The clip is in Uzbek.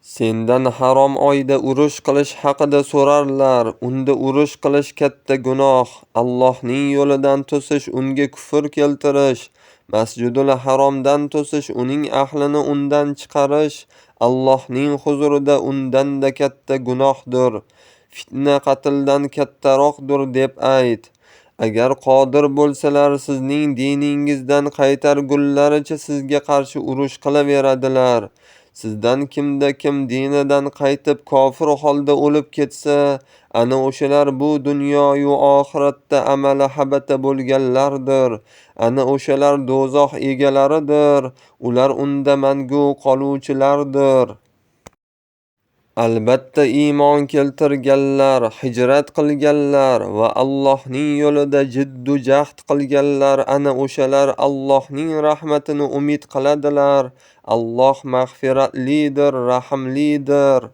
Sendan harom oyda urush qilish haqida so'rarlar. Unda urush qilish katta gunoh. Allohning yo'lidan to'sish unga kufr keltirish. Masjidul Haromdan to'sish uning ahlini undan chiqarish Allohning huzurida undan-da katta gunohdir. Fitna qatldan kattaroqdir deb ayt. Agar qodir bo'lsalar, sizning diningizdan qaytargunlaricha sizga qarshi urush qilaveradilar. Sizdan kimda-kim dinidan qaytib kofir holda o'lib ketsa, ana o'shalar bu dunyoyu oxiratda amali habata bo'lganlardir. Ana o'shalar do'zax egalaridir. Ular unda mangu qoluvchilardir. Albatta iymon keltirganlar, hijrat qilganlar va Allohning yo'lida jiddu jahd qilganlar ana o'shalar Allohning rahmatini umid qiladilar. Alloh mag'firatlidir, rahimlidir.